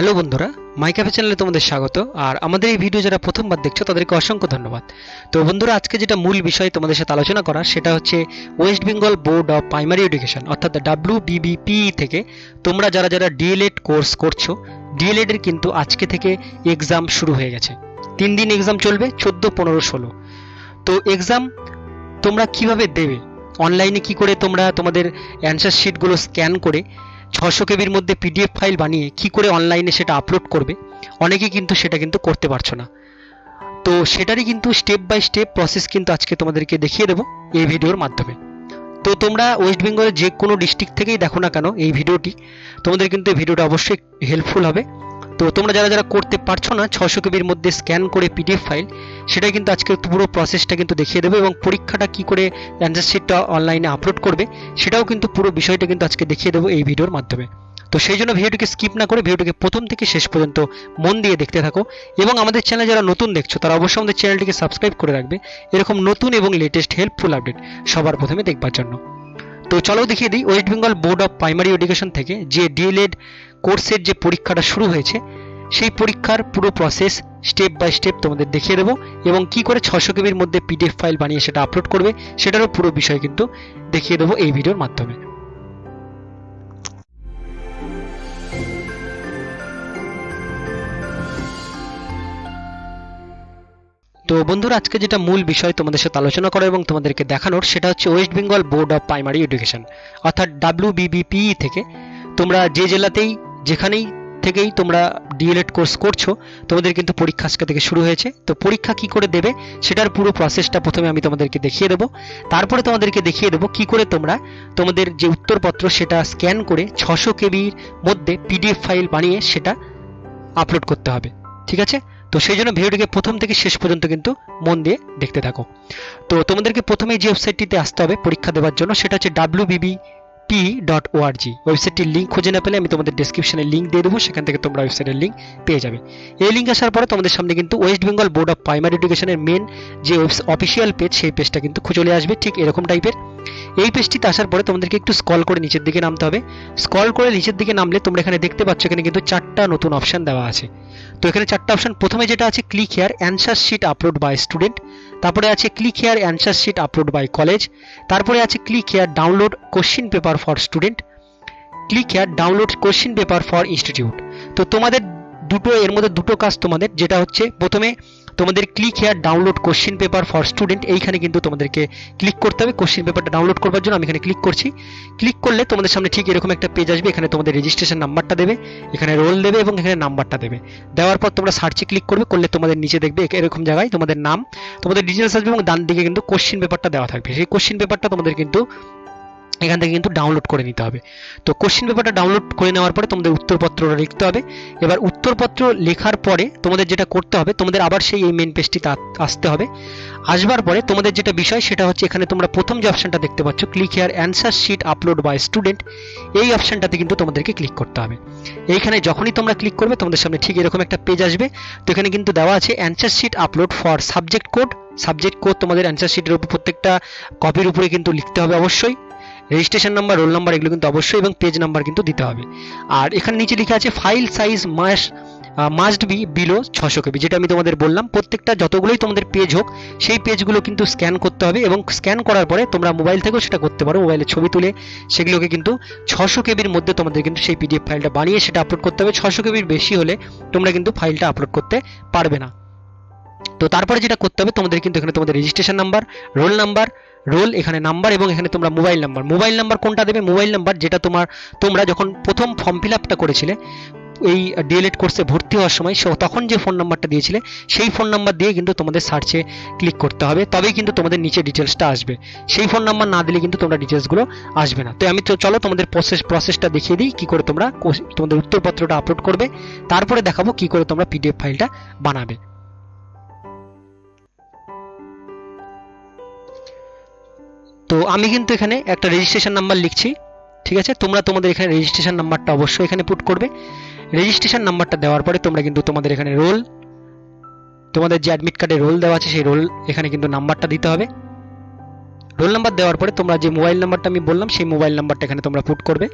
Hello বন্ধুরা মাই cafe চ্যানেলে তোমাদের স্বাগত, আর আমাদের এই ভিডিও যারা প্রথমবার দেখছ, তাদেরকে অসংখ্য ধন্যবাদ। তো বন্ধুরা, আজকে যেটা মূল বিষয় তোমাদের সাথে আলোচনা করা সেটা হচ্ছে West Bengal Board of Primary Education অর্থাৎ ডাব্লিউ E থেকে তোমরা যারা যারা ডিএলএড কোর্স করছ ডিএলএড এর কিন্তু আজকে থেকে এক্সাম শুরু হয়ে গেছে। তিন দিন এক্সাম চলবে, চোদ্দ, পনেরো, ষোলো। তো এক্সাম তোমরা কীভাবে দেবে? অনলাইনে কি করে তোমরা তোমাদের অ্যান্সার শিটগুলো স্ক্যান করে ছশো কেবির মধ্যে পিডিএফ ফাইল বানিয়ে কি করে অনলাইনে সেটা আপলোড করবে? অনেকে কিন্তু সেটা কিন্তু করতে পারছ না। তো সেটারই কিন্তু স্টেপ বাই স্টেপ প্রসেস কিন্তু আজকে তোমাদেরকে দেখিয়ে দেবো এই ভিডিওর মাধ্যমে। তো তোমরা ওয়েস্ট বেঙ্গলের যে কোনো ডিস্ট্রিক্ট থেকেই দেখো না কেন এই ভিডিওটি। তোমাদের কিন্তু এই ভিডিওটা অবশ্যই হেল্পফুল হবে। তো তোমরা যারা যারা করতে পারছ না, ছশো কেবির মধ্যে স্ক্যান করে পিডিএফ ফাইল সেটা কিন্তু আজকে পুরো প্রসেসটা কিন্তু দেখিয়ে দেবো এবং পরীক্ষাটা কি করে অ্যান্সার শিটটা অনলাইনে আপলোড করবে, সেটাও কিন্তু পুরো বিষয়টা কিন্তু আজকে দেখিয়ে দেবো এই ভিডিওর মাধ্যমে। তো সেই জন্য ভিডিওটিকে স্কিপ না করে ভিডিওটিকে প্রথম থেকে শেষ পর্যন্ত মন দিয়ে দেখতে থাকো এবং আমাদের চ্যানেলে যারা নতুন দেখছ, তারা অবশ্যই আমাদের চ্যানেলটিকে সাবস্ক্রাইব করে রাখবে। এরকম নতুন এবং লেটেস্ট হেল্পফুল আপডেট সবার প্রথমে দেখবার জন্য। তো চলো দেখিয়ে দিই West Bengal Board of Primary Education থেকে যে ডিএলএড কোর্সের যে পরীক্ষাটা শুরু হয়েছে, সেই পরীক্ষার পুরো প্রসেস স্টেপ বাই স্টেপ তোমাদের দেখিয়ে দেবো এবং কি করে ছশো কেবির মধ্যে পিডিএফ ফাইল বানিয়ে সেটা আপলোড করবে, সেটারও পুরো বিষয় কিন্তু দেখিয়ে দেবো এই ভিডিওর মাধ্যমে। তো বন্ধুরা, আজকে যেটা মূল বিষয় তোমাদের সাথে আলোচনা করা এবং তোমাদেরকে দেখানোর, সেটা হচ্ছে West Bengal Board of Primary Education অর্থাৎ ডাব্লিউ থেকে তোমরা যে জেলাতেই, যেখানেই থেকেই তোমরা ডিএলএড কোর্স করছ, তোমাদের কিন্তু পরীক্ষা আজকে থেকে শুরু হয়েছে। তো পরীক্ষা কি করে দেবে, সেটার পুরো প্রসেসটা প্রথমে আমি তোমাদেরকে দেখিয়ে দেবো। তারপরে তোমাদেরকে দেখিয়ে দেবো কি করে তোমরা তোমাদের যে উত্তরপত্র, সেটা স্ক্যান করে ছশো কেবির মধ্যে পিডিএফ ফাইল বানিয়ে সেটা আপলোড করতে হবে। ঠিক আছে? তো সেই জন্য ভিডিওটিকে প্রথম থেকে শেষ পর্যন্ত কিন্তু মন দিয়ে দেখতে থাকো। তো তোমাদেরকে প্রথমে যে ওয়েবসাইটটিতে আসতে হবে পরীক্ষা দেওয়ার জন্য, সেটা হচ্ছে W BB P dot ORG ওয়েবসাইটটির link খুঁজে না পেলে আমি তোমাদের ডেসক্রিপশনে লিঙ্ক দিয়ে দেবো, সেখান থেকে তোমরা ওয়েবসাইটের লিঙ্ক পেয়ে যাবে। এই লিঙ্ক আসার পরে তোমাদের সামনে কিন্তু West Bengal Board of Primary এডুকেশনের মেন যে অফিসিয়াল পেজ সেই পেজটা কিন্তু চলে আসবে, ঠিক এরকম টাইপের এই পেজটিতে আসার পরে তোমাদেরকে একটু স্কল করে নিচের দিকে নামতে হবে। স্কল করে নিচের দিকে নামলে তোমরা এখানে দেখতে পাচ্ছ, এখানে কিন্তু চারটা নতুন অপশন দেওয়া আছে। তো এখানে চারটা অপশন প্রথমে যেটা আছে click here answer sheet upload by student তারপরে আছে click here answer sheet upload by college তারপরে আছে click here download question paper for student click here download question paper for institute তো তোমাদের দুটো, এর মধ্যে দুটো কাজ তোমাদের। যেটা হচ্ছে, প্রথমে তোমাদের click here download question paper for student এইখানে কিন্তু তোমাদেরকে ক্লিক করতে হবে। কোশ্চিন পেপারটা ডাউনলোড করবার জন্য আমি এখানে ক্লিক করছি। ক্লিক করলে তোমাদের সামনে ঠিক এরকম একটা পেজ আসবে। এখানে তোমাদের রেজিস্ট্রেশন নাম্বারটা দেবে, এখানে রোল দেবে এবং এখানে নাম্বারটা দেবে। দেওয়ার পর তোমরা সার্চে ক্লিক করবে, করলে তোমাদের নিচে দেখবে এরকম জায়গায় তোমাদের নাম, তোমাদের ডিটেলস আসবে এবং ডান দিকে কিন্তু কোশ্চিন পেপারটা দেওয়া থাকবে। সেই কোশ্চিন পেপারটা তোমাদের কিন্তু এখান থেকে কিন্তু ডাউনলোড করে নিতে হবে। তো কোশ্চিন পেপারটা ডাউনলোড করে নেওয়ার পরে তোমাদের উত্তরপত্রটা লিখতে হবে। এবার উত্তরপত্র লেখার পরে তোমাদের যেটা করতে হবে, তোমাদের আবার সেই এই মেন পেজটিতে আসতে হবে। আসবার পরে তোমাদের যেটা বিষয় সেটা হচ্ছে এখানে তোমরা প্রথম যে অপশনটা দেখতে পাচ্ছ click here answer sheet upload by student এই অপশনটাতে কিন্তু তোমাদেরকে ক্লিক করতে হবে। এইখানে যখনই তোমরা ক্লিক করবে, তোমাদের সামনে ঠিক এরকম একটা পেজ আসবে। তো এখানে কিন্তু দেওয়া আছে answer sheet upload for subject code subject code তোমাদের অ্যান্সার শিটের উপর প্রত্যেকটা কপির উপরে কিন্তু লিখতে হবে অবশ্যই। রেজিস্ট্রেশন নাম্বার রোল নাম্বার এগুলো কিন্তু অবশ্যই এবং পেজ নাম্বার কিন্তু দিতে হবে। আর এখানে নিচে লেখা আছে file size must must be below ছশো কেবি, যেটা আমি তোমাদের বললাম। প্রত্যেকটা যতগুলোই তোমাদের পেজ হোক, সেই পেজগুলো কিন্তু স্ক্যান করতে হবে এবং স্ক্যান করার পরে তোমরা মোবাইল থেকেও সেটা করতে পারো। মোবাইলে ছবি তুলে সেগুলোকে কিন্তু ছশো কেবির মধ্যে তোমাদের কিন্তু সেই পিডিএফ ফাইলটা বানিয়ে সেটা আপলোড করতে হবে। ছশো কেবির বেশি হলে তোমরা কিন্তু ফাইলটা আপলোড করতে পারবে না। তো তারপরে যেটা করতে হবে, তোমাদের কিন্তু এখানে তোমাদের registration number roll number roll এখানে নাম্বার এবং এখানে তোমরা মোবাইল নাম্বার মোবাইল নাম্বার কোনটা দেবে? মোবাইল নাম্বার যেটা তোমার, তোমরা যখন প্রথম ফর্ম ফিল আপটা করেছিলে, এই ডিএলএড কোর্সে ভর্তি হওয়ার সময় তখন যে ফোন নাম্বারটা দিয়েছিলে, সেই ফোন নাম্বার দিয়ে কিন্তু তোমাদের সার্চে ক্লিক করতে হবে। তবেই কিন্তু তোমাদের নিচে ডিটেলসটা আসবে। সেই ফোন নাম্বার না দিলে কিন্তু তোমরা ডিটেলসগুলো আসবে না। তো আমি তো, চলো তোমাদের প্রসেস প্রসেসটা দেখিয়ে দিই, কি করে তোমরা তোমাদের উত্তরপত্রটা আপলোড করবে। তারপরে দেখাবো কি করে তোমরা পিডিএফ ফাইলটা বানাবে। তো আমি কিন্তু এখানে একটা রেজিস্ট্রেশন নাম্বার লিখছি, ঠিক আছে? তোমরা তোমাদের এখানে রেজিস্ট্রেশন নাম্বারটা অবশ্যই এখানে পুট করবে। রেজিস্ট্রেশন নাম্বারটা দেওয়ার পরে তোমরা কিন্তু তোমাদের এখানে রোল তোমাদের যে অ্যাডমিট কার্ডে রোল দেওয়া আছে, সেই রোল এখানে কিন্তু নাম্বারটা দিতে হবে। রোল নাম্বার দেওয়ার পরে তোমরা যে মোবাইল নাম্বারটা আমি বললাম, সেই মোবাইল নাম্বারটা এখানে তোমরা পুট করবে।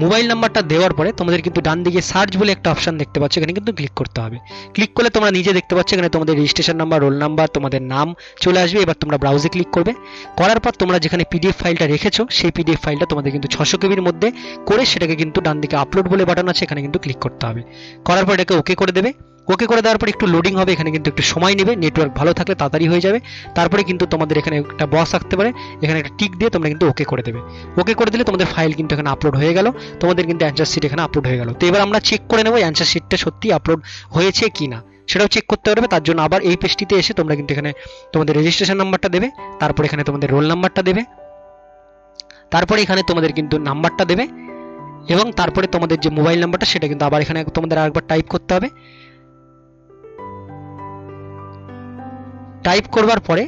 মোবাইল নাম্বারটা দেওয়ার পরে তোমাদের কিন্তু ডান দিকে সার্চ বলে একটা অপশান দেখতে পাচ্ছ, এখানে কিন্তু ক্লিক করতে হবে। ক্লিক করলে তোমরা নিজে দেখতে পাচ্ছ, এখানে তোমাদের রেজিস্ট্রেশন নাম্বার রোল নাম্বার তোমাদের নাম চলে আসবে, এবার তোমরা ব্রাউজে ক্লিক করবে। করার পর তোমরা যেখানে পিডিএফ ফাইলটা রেখেছো, সেই পিডিএফ ফাইলটা তোমাদের কিন্তু ছশো কেবির মধ্যে করে সেটাকে কিন্তু ডান দিকে আপলোড বলে বাটন আছে, এখানে কিন্তু ক্লিক করতে হবে। করার পর এটাকে ওকে করে দেবে। ওকে করে দেওয়ার পর একটু লোডিং হবে, এখানে কিন্তু একটু সময় নেবে নেটওয়ার্ক ভালো থাকলে তাড়াতাড়ি হয়ে যাবে। তারপরে কিন্তু তোমাদের এখানে একটা বক্স থাকতে পারে, এখানে একটা টিক দিয়ে তোমরা কিন্তু ওকে করে দেবে। ওকে করে দিলে তোমাদের ফাইল কিন্তু এখানে আপলোড হয়ে গেল, তোমাদের কিন্তু অ্যান্সার শিট এখানে আপলোড হয়ে গেল। তো এবার আমরা চেক করে নেব অ্যান্সার শিটটা সত্যি আপলোড হয়েছে কি না সেটাও চেক করতে পারবে, তার জন্য আবার এই পেজটিতে এসে তোমরা কিন্তু এখানে তোমাদের রেজিস্ট্রেশন নাম্বারটা দেবে, তারপর এখানে তোমাদের রোল নাম্বারটা দেবে, তারপরে এখানে তোমাদের কিন্তু নাম্বারটা দেবে, এবং তারপরে তোমাদের যে মোবাইল নাম্বারটা সেটা কিন্তু আবার এখানে তোমাদের আরেকবার টাইপ করতে হবে। টাইপ করবার পরে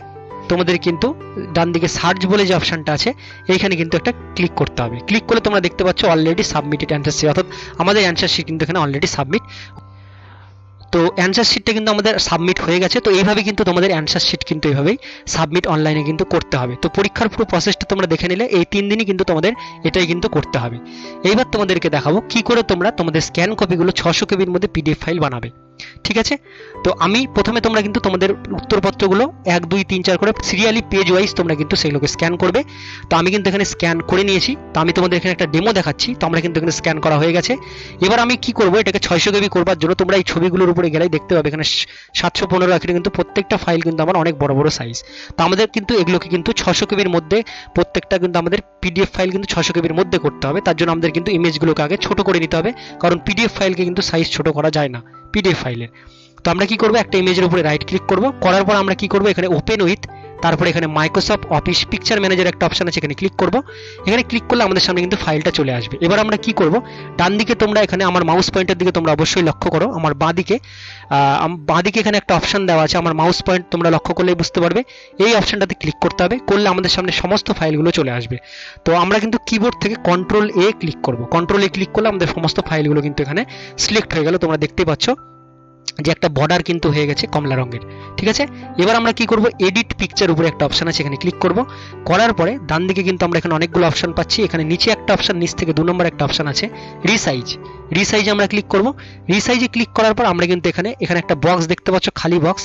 তোমাদের কিন্তু ডান দিকে সার্চ বলে যে অপশনটা আছে, এইখানে কিন্তু একটা ক্লিক করতে হবে। ক্লিক করলে তোমরা দেখতে পাচ্ছ অলরেডি সাবমিটেড অ্যান্সার শিট অর্থাৎ আমাদের অ্যান্সার শিট কিন্তু এখানে অলরেডি সাবমিট তো অ্যান্সার শিটটা কিন্তু আমাদের সাবমিট হয়ে গেছে। তো এইভাবে কিন্তু তোমাদের অ্যান্সার শিট কিন্তু এইভাবেই সাবমিট অনলাইনে কিন্তু করতে হবে। তো পরীক্ষার পুরো প্রসেসটা তোমরা দেখে নিলে, এই তিন দিনই কিন্তু তোমাদের এটাই কিন্তু করতে হবে। এইবার তোমাদেরকে দেখাবো কি করে তোমরা তোমাদের স্ক্যান কপিগুলো ছশো কেবির মধ্যে পিডিএফ ফাইল বানাবে। ঠিক আছে? তো আমি প্রথমে তোমরা কিন্তু তোমাদের উত্তরপত্রগুলো এক, দুই, তিন, চার করে সিরিয়ালি পেজ ওয়াইজ তোমরা কিন্তু সেগুলোকে স্ক্যান করবে। তো আমি কিন্তু এখানে স্ক্যান করে নিয়েছি। তো আমি তোমাদের এখানে একটা ডেমো দেখাচ্ছি। তো আমরা কিন্তু এখানে স্ক্যান করা হয়ে গেছে। এবার আমি কি করব? এটাকে ছয়শো কেবি করবার জন্য তোমরা এই ছবিগুলোর উপরে গেলেই দেখতে পাবে। এখানে সাতশো পনেরো এখানে কিন্তু প্রত্যেকটা ফাইল কিন্তু আমার অনেক বড় বড় সাইজ তো আমাদের কিন্তু এগুলোকে কিন্তু ছশো কেবির মধ্যে প্রত্যেকটা কিন্তু আমাদের পিডিএফ ফাইল কিন্তু ছশো কেবির মধ্যে করতে হবে। তার জন্য আমাদের কিন্তু ইমেজগুলোকে আগে ছোট করে নিতে হবে। কারণ পিডিএফ ফাইলকে কিন্তু সাইজ ছোট করা যায় না। পিডিএফ ফাইলের তো আমরা কি করব? একটা ইমেজের উপরে রাইট ক্লিক করব। করার পর আমরা কি করব? এখানে ওপেন উইথ তারপরে এখানে মাইক্রোসফট অফিস পিকচার ম্যানেজার একটা অপশন আছে, এখানে ক্লিক করব। এখানে ক্লিক করলে আমাদের সামনে কিন্তু ফাইলটা চলে আসবে। এবার আমরা কি করব? ডান দিকে তোমরা এখানে আমার মাউস পয়েন্টের দিকে তোমরা অবশ্যই লক্ষ্য করো। আমার বাঁ দিকে বাঁ দিকে এখানে একটা অপশন দেওয়া আছে। আমার মাউস পয়েন্ট তোমরা লক্ষ্য করলেই বুঝতে পারবে। এই অপশনটাতে ক্লিক করতে হবে। করলে আমাদের সামনে সমস্ত ফাইলগুলো চলে আসবে। তো আমরা কিন্তু কিবোর্ড থেকে কন্ট্রোল এ ক্লিক করব। কন্ট্রোল এ ক্লিক করলে আমাদের সমস্ত ফাইলগুলো কিন্তু এখানে সিলেক্ট হয়ে গেল। তোমরা দেখতেই পাচ্ছ। যে একটা বর্ডার কিন্তু হয়ে গেছে কমলা রঙের, ঠিক আছে? এবার আমরা কি করব? এডিট পিকচার উপরে একটা অপশন আছে, এখানে ক্লিক করব। করার পরে ডান দিকে কিন্তু আমরা এখানে অনেকগুলো অপশন পাচ্ছি। এখানে নিচে একটা অপশন নিচ থেকে দু নম্বর একটা অপশন আছে রিসাইজ রিসাইজে আমরা ক্লিক করব। রিসাইজে ক্লিক করার পর আমরা কিন্তু এখানে এখানে একটা বক্স দেখতে পাচ্ছ, খালি বক্স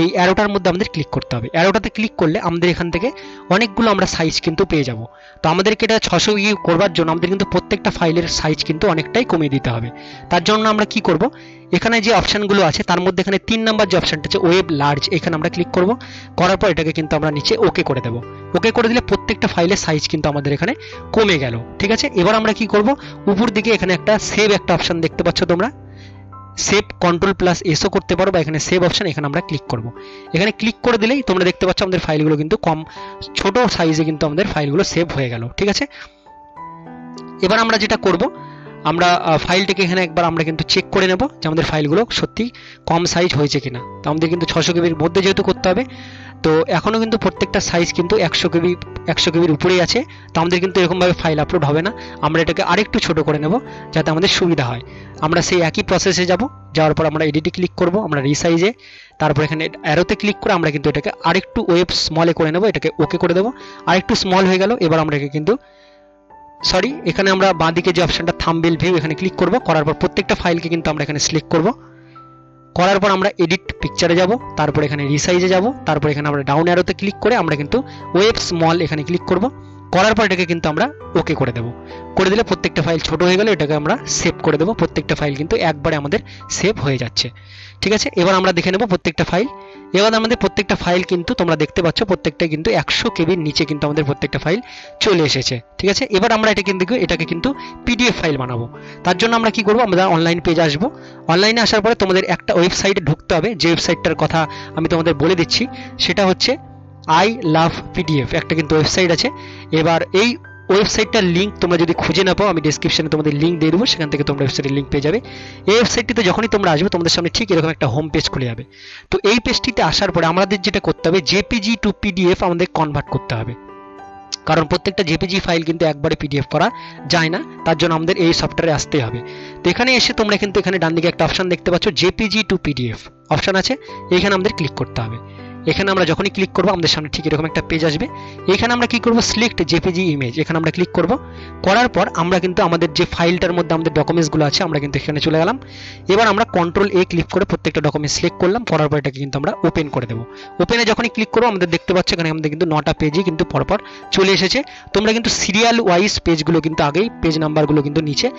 এই অ্যারোটার মধ্যে আমাদের ক্লিক করতে হবে। অ্যারোটাতে ক্লিক করলে আমাদের এখান থেকে অনেকগুলো আমরা সাইজ কিন্তু পেয়ে যাব। তো আমাদেরকে এটা ছশো ইয়ে করবার জন্য আমাদের কিন্তু প্রত্যেকটা ফাইলের সাইজ কিন্তু অনেকটাই কমিয়ে দিতে হবে। তার জন্য আমরা কি করব? এখানে যে অপশানগুলো আছে, তার মধ্যে এখানে তিন নাম্বার যে অপশানটা আছে ওয়েব লার্জ এখানে আমরা ক্লিক করব। করার পর এটাকে কিন্তু আমরা নিচে ওকে করে দেবো। ওকে করে দিলে প্রত্যেকটা ফাইলের সাইজ কিন্তু আমাদের এখানে কমে গেল। ঠিক আছে? এবার আমরা কি করব? উপর দিকে এখানে একটা সেভ একটা অপশন দেখতে পাচ্ছ তোমরা? সেভ কন্ট্রোল প্লাস এসও করতে পারো বা এখানে সেভ অপশান এখানে আমরা ক্লিক করব। এখানে ক্লিক করে দিলেই তোমরা দেখতে পাচ্ছ আমাদের ফাইলগুলো কিন্তু কম, ছোট সাইজে কিন্তু আমাদের ফাইলগুলো সেভ হয়ে গেল, ঠিক আছে? এবার আমরা যেটা করব আমরা ফাইলটাকে এখানে একবার আমরা কিন্তু চেক করে নেব যে আমাদের ফাইলগুলো সত্যি কম সাইজ হয়েছে কিনা। তো আমাদের কিন্তু ছশো কেবির মধ্যে যেহেতু করতে হবে, তো এখনও কিন্তু প্রত্যেকটা সাইজ কিন্তু একশো কেবি, একশো কেবির উপরেই আছে। তো আমাদের কিন্তু এরকমভাবে ফাইল আপলোড হবে না। আমরা এটাকে আরেকটু ছোট করে নেব যাতে আমাদের সুবিধা হয়। আমরা সেই একই প্রসেসে যাব, যাওয়ার পর আমরা এডিটে ক্লিক করব, আমরা রিসাইজে তারপর এখানে অ্যারোতে ক্লিক করে আমরা কিন্তু এটাকে আরেকটু ওয়েব স্মলে করে নেব, এটাকে ওকে করে দেবো। আরেকটু স্মল হয়ে গেল, এবার আমরা এটাকে কিন্তু সরি এখানে আমরা বাঁদিকে যে অপশনটা থাম্বেল ভিউ এখানে ক্লিক করব, করার পর প্রত্যেকটা ফাইলকে কিন্তু আমরা এখানে সিলেক্ট করব। করার পর আমরা এডিট পিকচারে যাব, তারপর এখানে রিসাইজে যাব, তারপর এখানে আমরা ডাউন অ্যারোতে ক্লিক করে আমরা কিন্তু ওয়েব স্মল এখানে ক্লিক করব। করার পর এটাকে কিন্তু আমরা ওকে করে দেব। করে দিলে প্রত্যেকটা ফাইল ছোট হয়ে গেলে এটাকে আমরা সেভ করে দেবো। প্রত্যেকটা ফাইল কিন্তু একবারে আমাদের সেভ হয়ে যাচ্ছে। ঠিক আছে? এবার আমরা দেখে নেব প্রত্যেকটা ফাইল এবার আমাদের প্রত্যেকটা ফাইল কিন্তু তোমরা দেখতে পাচ্ছ, প্রত্যেকটা কিন্তু একশো কেবির নিচে কিন্তু আমাদের প্রত্যেকটা ফাইল চলে এসেছে, ঠিক আছে? এবার আমরা এটা কিন্তু, এটাকে কিন্তু পিডিএফ ফাইল বানাবো। তার জন্য আমরা কি করব? আমরা অনলাইন পেজ আসব। অনলাইনে আসার পরে তোমাদের একটা ওয়েবসাইটে ঢুকতে হবে। যে ওয়েবসাইটটার কথা আমি তোমাদের বলে দিচ্ছি, সেটা হচ্ছে আই লাভ পিডিএফ একটা কিন্তু ওয়েবসাইট আছে। এবার এই ওয়েবসাইটটার লিঙ্ক তোমরা যদি খুঁজে না পাও, আমি ডিসক্রিপশনে তোমাদের লিঙ্ক দিয়ে দেবো, সেখান থেকে তোমরা ওয়েবসাইটের লিঙ্ক পেয়ে যাবে। এই ওয়েবসাইটটিতে যখনই তোমরা আসবে, তোমাদের সামনে ঠিক এরকম একটা হোম পেজ খুলে যাবে। তো এই পেজটিতে আসার পরে আমাদের যেটা করতে হবে জেপিজি টু পিডিএফ আমাদের কনভার্ট করতে হবে। কারণ প্রত্যেকটা জেপিজি ফাইল কিন্তু একবারে পিডিএফ করা যায় না, তার জন্য আমাদের এই সফটওয়্যারে আসতে হবে। তো এখানে এসে তোমরা কিন্তু এখানে ডান দিকে একটা অপশন দেখতে পাচ্ছ জেপিজি টু পিডিএফ অপশন আছে, এখানে আমাদের ক্লিক করতে হবে। এখানে আমরা যখনই ক্লিক করব, আমাদের সামনে ঠিক এরকম একটা পেজ আসবে। এখানে আমরা কি করব? সিলেক্ট জেপিজি ইমেজ এখানে আমরা ক্লিক করব। করার পর আমরা কিন্তু আমাদের যে ফাইলটার মধ্যে আমাদের ডকুমেন্টসগুলো আছে, আমরা কিন্তু এখানে চলে গেলাম। এবার আমরা কন্ট্রোল এ ক্লিক করে প্রত্যেকটা ডকুমেন্ট সিলেক্ট করলাম, করার পর এটাকে কিন্তু আমরা ওপেন করে দেবো। ওপেনে যখনই ক্লিক করব, আমাদের দেখতে পাচ্ছ এখানে আমাদের কিন্তু নটা পেজই কিন্তু পরপর চলে এসেছে। তোমরা কিন্তু সিরিয়াল ওয়াইজ পেজগুলো কিন্তু আগেই পেজ নাম্বারগুলো কিন্তু নিচে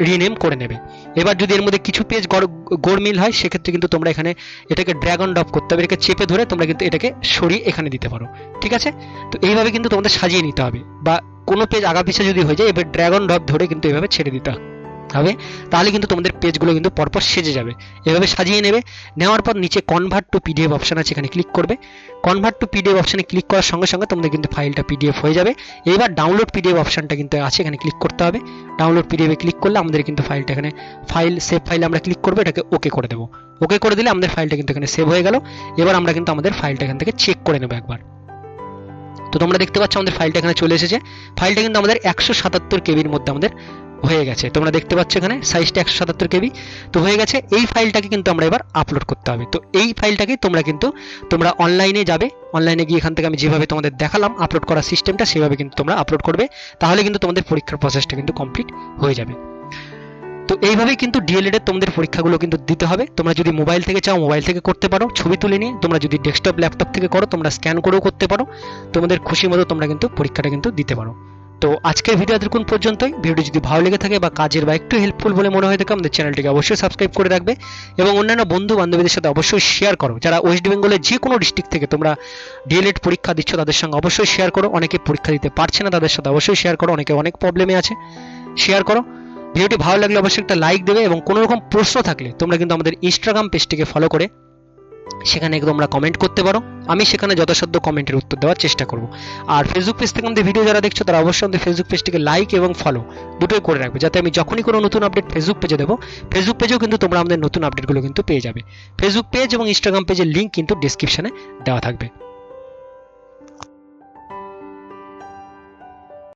রিনেম করে নেবে। এবার যদি এর মধ্যে কিছু পেজ গোড়মিল হয়, সেক্ষেত্রে কিন্তু তোমরা এখানে এটাকে ড্র্যাগন ড্রপ করতে হবে। এটাকে চেপে ধরে তোমরা কিন্তু এটাকে সরিয়ে এখানে দিতে পারো। ঠিক আছে? তো এইভাবে কিন্তু তোমাদের সাজিয়ে নিতে হবে। বা কোনো পেজ আগা পিছে যদি হয়ে যায়, এবার ড্র্যাগন ড্রপ ধরে কিন্তু এভাবে ছেড়ে দিতে হবে, তাহলে কিন্তু তোমাদের পেজগুলো কিন্তু পরপর সেজে যাবে। এভাবে সাজিয়ে নেবে, নেওয়ার পর নিচে কনভার্ট টু পিডিএফ অপশন আছে, এখানে ক্লিক করবে। কনভার্ট টু পিডিএফ অপশনে ক্লিক করার সঙ্গে সঙ্গে তোমাদের কিন্তু ফাইলটা পিডিএফ হয়ে যাবে। এবার ডাউনলোড পিডিএফ অপশনটা কিন্তু আছে, এখানে ক্লিক করতে হবে। ডাউনলোড পিডিএফে ক্লিক করলে আমাদের কিন্তু ফাইলটা এখানে ফাইল সেভ ফাইলে আমরা ক্লিক করব, এটাকে ওকে করে দেবো। ওকে করে দিলে আমাদের ফাইলটা কিন্তু এখানে সেভ হয়ে গেল। এবার আমরা কিন্তু আমাদের ফাইলটা এখান থেকে চেক করে নেব একবার। তো তোমরা দেখতে পাচ্ছ আমাদের ফাইলটা এখানে চলে এসেছে। ফাইলটা কিন্তু আমাদের একশো সাতাত্তর কেবির মধ্যে আমাদের হয়ে গেছে। তোমরা দেখতে পাচ্ছ এখানে সাইজটা একশো সাতাত্তর কেবি। তো হয়ে গেছে, এই ফাইলটাকে কিন্তু আমরা এবার আপলোড করতে হবে। তো এই ফাইলটাকে তোমরা কিন্তু, তোমরা অনলাইনে যাবে। অনলাইনে গিয়ে এখান থেকে আমি যেভাবে তোমাদের দেখালাম আপলোড করার সিস্টেমটা সেভাবে কিন্তু তোমরা আপলোড করবে। তাহলে কিন্তু তোমাদের পরীক্ষার প্রসেসটা কিন্তু কমপ্লিট হয়ে যাবে। তো এইভাবেই কিন্তু ডিএলএড এর তোমাদের পরীক্ষাগুলো কিন্তু দিতে হবে। তোমরা যদি মোবাইল থেকে চাও মোবাইল থেকে করতে পারো। ছবি তুলে নিয়ে তোমরা যদি ডেস্কটপ ল্যাপটপ থেকে করো, তোমরা স্ক্যান করেও করতে পারো। তোমাদের খুশি মতো তোমরা কিন্তু পরীক্ষাটা কিন্তু দিতে পারো। তো আজকের ভিডিও এতক্ষণ পর্যন্তই? ভিডিওটি যদি ভালো লেগে থাকে বা কাজের বা একটু হেল্পফুল বলে মনে হয়ে থাকে, আমাদের চ্যানেলটিকে অবশ্যই সাবস্ক্রাইব করে রাখবে এবং অন্যান্য বন্ধু বান্ধবীদের সাথে অবশ্যই শেয়ার করো। যারা ওয়েস্ট বেঙ্গলের যে কোনো ডিস্ট্রিক্ট থেকে তোমরা ডিএলএড পরীক্ষা দিচ্ছ, তাদের সঙ্গে অবশ্যই শেয়ার করো। অনেকে পরীক্ষা দিতে পারছে না, তাদের সাথে অবশ্যই শেয়ার করো। অনেকে অনেক প্রবলেমে আছে শেয়ার করো। ভিডিওটি ভালো লাগলে অবশ্যই একটা লাইক দেবে এবং কোনো রকম প্রশ্ন থাকলে তোমরা কিন্তু আমাদের ইনস্টাগ্রাম পেজটিকে ফলো করে সেখানে তোমরা কমেন্ট করতে পারো। আমি সেখানে যথাসাধ্য কমেন্টের উত্তর দেওয়ার চেষ্টা করব। আর ফেসবুক পেজ থেকে আমাদের ভিডিও যারা দেখছ, তারা অবশ্যই আমাদের ফেসবুক পেজটিকে লাইক এবং ফলো দুটোই করে রাখবে, যাতে আমি যখনই কোনো নতুন আপডেট ফেসবুক পেজে দেবো ফেসবুক পেজেও কিন্তু তোমরা আমাদের নতুন আপডেটগুলো কিন্তু পেয়ে যাবে। ফেসবুক পেজ এবং ইনস্টাগ্রাম পেজের লিঙ্ক কিন্তু ডিসক্রিপশনে দেওয়া থাকবে।